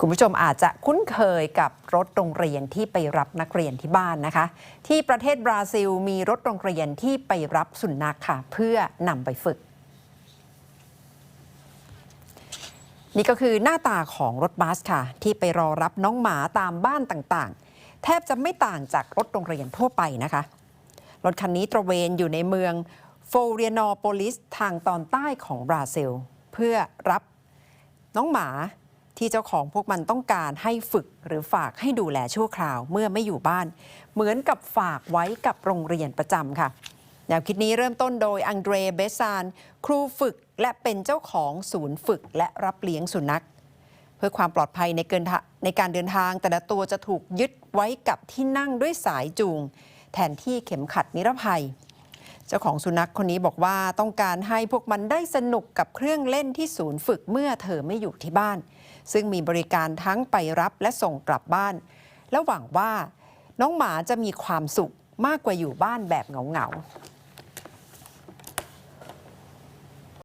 คุณผู้ชมอาจจะคุ้นเคยกับรถโรงเรียนที่ไปรับนักเรียนที่บ้านนะคะ ที่ประเทศบราซิลมีรถโรงเรียนที่ไปรับสุนัขค่ะ เพื่อนำไปฝึก นี่ก็คือหน้าตาของรถบัสค่ะ ที่ไปรอรับน้องหมาตามบ้านต่างๆ แทบจะไม่ต่างจากรถโรงเรียนทั่วไปนะคะ รถคันนี้ตระเวนอยู่ในเมืองโฟเรียนอโปลิสทางตอนใต้ของบราซิล เพื่อรับน้องหมา ที่เจ้าของพวกมันต้องการให้ฝึกหรือฝากให้ดูแลชั่วคราวเมื่อไม่อยู่บ้าน เหมือนกับฝากไว้กับโรงเรียนประจำค่ะแนวคิดนี้เริ่มต้นโดยอังเดรเบซาน ครูฝึกและเป็นเจ้าของศูนย์ฝึกและรับเลี้ยงสุนัข เพื่อความปลอดภัยในเกินในการเดินทาง แต่ละตัวจะถูกยึดไว้กับที่นั่งด้วยสายจูง แทนที่เข็มขัดนิรภัย เจ้าของสุนัขคนนี้บอกว่าต้องการให้พวกมันได้สนุกกับเครื่องเล่นที่ศูนย์ฝึกเมื่อเธอไม่อยู่ที่บ้าน ซึ่งมีบริการทั้งไปรับและส่งกลับบ้าน และหวังว่าน้องหมาจะมีความสุขมากกว่าอยู่บ้านแบบเหงาๆ